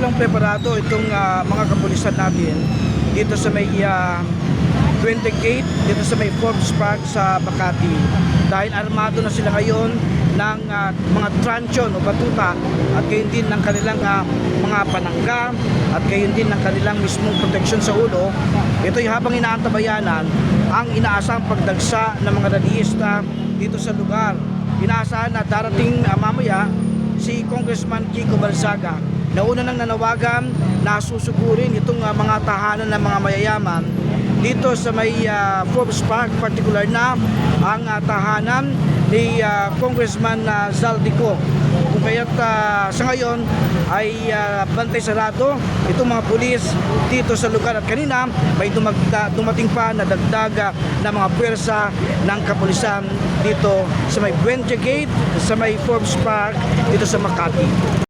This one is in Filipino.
lang preparado itong ah, mga kapulisan natin dito sa may ah, 20 gate dito sa may Forbes Park sa Makati. Dahil armado na sila ngayon ng ah, mga truncheon o batuta at gayon din ng kanilang ah, mga panangga at gayon din ng kanilang mismong proteksyon sa ulo. Ito'y habang inaantabayanan ang inaasang pagdagsa ng mga rallyista dito sa lugar. Inaasahan na darating mamaya si Congressman Kiko Balsaga Nauna nang nanawagan na susugurin itong ah, mga tahanan ng mga mayayaman dito sa may ah, Forbes Park, particular na ang ah, tahanan ni ah, Congressman uh, Zaldico. Kaya't ah, sa ngayon ay ah, bantay sarado itong mga pulis dito sa lugar at kanina may dumagda, dumating pa na dagdag ah, na mga pwersa ng kapulisan dito sa may Buendia Gate, sa may Forbes Park, dito sa Makati.